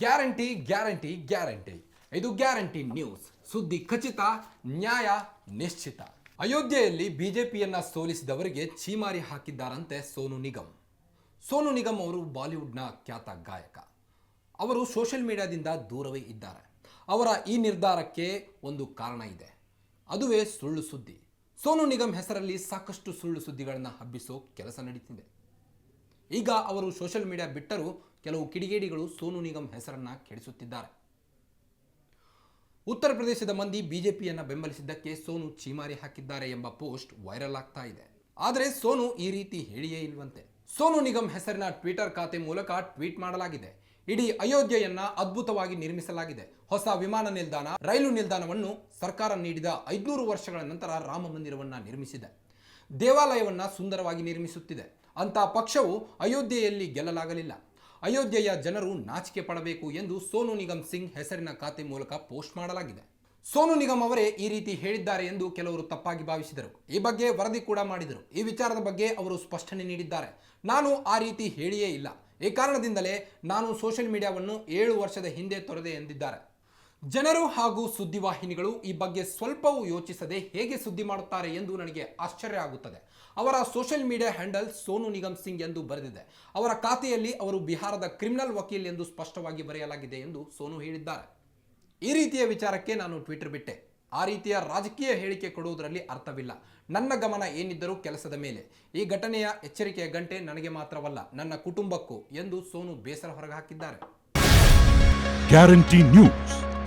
Guarantee guarantee guarantee. ಇದು guarantee news. ಸುದ್ದಿ ಖಚಿತ, ನ್ಯಾಯ ನಿಶ್ಚಿತ. ಅಯೋಧ್ಯೆಯಲ್ಲಿ ಬಿಜೆಪಿಯನ್ನ ಸೋಲಿಸಿದವರಿಗೆ ಛೀಮಾರಿ ಹಾಕಿದ್ದಾರಂತೆ ಸೋನು ನಿಗಮ್. ಸೋನು ನಿಗಮ್ ಅವರು ಬಾಲಿವುಡ್ನ ಖ್ಯಾತ ಗಾಯಕ. ಅವರು ಸೋಷಿಯಲ್ ಮೀಡಿಯಾದಿಂದ ದೂರವೇ ಇದ್ದಾರೆ. ಅವರ ಈ ನಿರ್ಧಾರಕ್ಕೆ ಒಂದು ಕಾರಣ ಇದೆ. ಅದುವೇ ಸುಳ್ಳು ಸುದ್ದಿ. ಸೋನು ನಿಗಮ್ ಹೆಸರಲ್ಲಿ ಸಾಕಷ್ಟು ಸುಳ್ಳು ಸುದ್ದಿಗಳನ್ನು ಹಬ್ಬಿಸೋ ಕೆಲಸ ನಡೀತಿದೆ. ಈಗ ಅವರು ಸೋಷಿಯಲ್ ಮೀಡಿಯಾ ಬಿಟ್ಟರೂ ಕೆಲವು ಕಿಡಿಗೇಡಿಗಳು ಸೋನು ನಿಗಮ್ ಹೆಸರನ್ನ ಕೆಡಿಸುತ್ತಿದ್ದಾರೆ. ಉತ್ತರ ಪ್ರದೇಶದ ಮಂದಿ ಬಿಜೆಪಿಯನ್ನು ಬೆಂಬಲಿಸಿದ್ದಕ್ಕೆ ಸೋನು ಚೀಮಾರಿ ಹಾಕಿದ್ದಾರೆ ಎಂಬ ಪೋಸ್ಟ್ ವೈರಲ್ ಆಗ್ತಾ ಇದೆ. ಆದರೆ ಸೋನು ಈ ರೀತಿ ಹೇಳಿಯೇ ಇಲ್ವಂತೆ. ಸೋನು ನಿಗಮ್ ಹೆಸರಿನ ಟ್ವಿಟರ್ ಖಾತೆ ಮೂಲಕ ಟ್ವೀಟ್ ಮಾಡಲಾಗಿದೆ. ಇಡೀ ಅಯೋಧ್ಯೆಯನ್ನ ಅದ್ಭುತವಾಗಿ ನಿರ್ಮಿಸಲಾಗಿದೆ. ಹೊಸ ವಿಮಾನ ನಿಲ್ದಾಣ, ರೈಲು ನಿಲ್ದಾಣವನ್ನು ಸರ್ಕಾರ ನೀಡಿದ ಐದ್ನೂರು ವರ್ಷಗಳ ನಂತರ ರಾಮ ಮಂದಿರವನ್ನ ನಿರ್ಮಿಸಿದೆ. ದೇವಾಲಯವನ್ನ ಸುಂದರವಾಗಿ ನಿರ್ಮಿಸುತ್ತಿದೆ. ಅಂತಹ ಪಕ್ಷವು ಅಯೋಧ್ಯೆಯಲ್ಲಿ ಗೆಲ್ಲಲಾಗಲಿಲ್ಲ. ಅಯೋಧ್ಯೆಯ ಜನರು ನಾಚಿಕೆ ಪಡಬೇಕು ಎಂದು ಸೋನು ನಿಗಮ್ ಸಿಂಗ್ ಹೆಸರಿನ ಖಾತೆ ಮೂಲಕ ಪೋಸ್ಟ್ ಮಾಡಲಾಗಿದೆ. ಸೋನು ನಿಗಮ್ ಅವರೇ ಈ ರೀತಿ ಹೇಳಿದ್ದಾರೆ ಎಂದು ಕೆಲವರು ತಪ್ಪಾಗಿ ಭಾವಿಸಿದರು. ಈ ಬಗ್ಗೆ ವರದಿ ಕೂಡ ಮಾಡಿದರು. ಈ ವಿಚಾರದ ಬಗ್ಗೆ ಅವರು ಸ್ಪಷ್ಟನೆ ನೀಡಿದ್ದಾರೆ. ನಾನು ಆ ರೀತಿ ಹೇಳಿಯೇ ಇಲ್ಲ. ಈ ಕಾರಣದಿಂದಲೇ ನಾನು ಸೋಷಿಯಲ್ ಮೀಡಿಯಾವನ್ನು ಏಳು ವರ್ಷದ ಹಿಂದೆ ತೊರೆದೆ ಎಂದಿದ್ದಾರೆ. ಜನರು ಹಾಗೂ ಸುದ್ದಿವಾಹಿನಿಗಳು ಈ ಬಗ್ಗೆ ಸ್ವಲ್ಪವೂ ಯೋಚಿಸದೆ ಹೇಗೆ ಸುದ್ದಿ ಮಾಡುತ್ತಾರೆ ಎಂದು ನನಗೆ ಆಶ್ಚರ್ಯ ಆಗುತ್ತದೆ. ಅವರ social media handle Sonu Nigam Singh ಎಂದು ಬರೆದಿದೆ. ಅವರ ಖಾತೆಯಲ್ಲಿ ಅವರು ಬಿಹಾರದ ಕ್ರಿಮಿನಲ್ ವಕೀಲ್ ಎಂದು ಸ್ಪಷ್ಟವಾಗಿ ಬರೆಯಲಾಗಿದೆ ಎಂದು ಸೋನು ಹೇಳಿದ್ದಾರೆ. ಈ ರೀತಿಯ ವಿಚಾರಕ್ಕೆ ನಾನು ಟ್ವಿಟರ್ ಬಿಟ್ಟೆ. ಆ ರೀತಿಯ ರಾಜಕೀಯ ಹೇಳಿಕೆ ಕೊಡುವುದರಲ್ಲಿ ಅರ್ಥವಿಲ್ಲ. ನನ್ನ ಗಮನ ಏನಿದ್ದರೂ ಕೆಲಸದ ಮೇಲೆ. ಈ ಘಟನೆಯ ಎಚ್ಚರಿಕೆಯ ಗಂಟೆ ನನಗೆ ಮಾತ್ರವಲ್ಲ, ನನ್ನ ಕುಟುಂಬಕ್ಕೂ ಎಂದು ಸೋನು ಬೇಸರ ಹೊರಗೆ ಹಾಕಿದ್ದಾರೆ. Guarantee news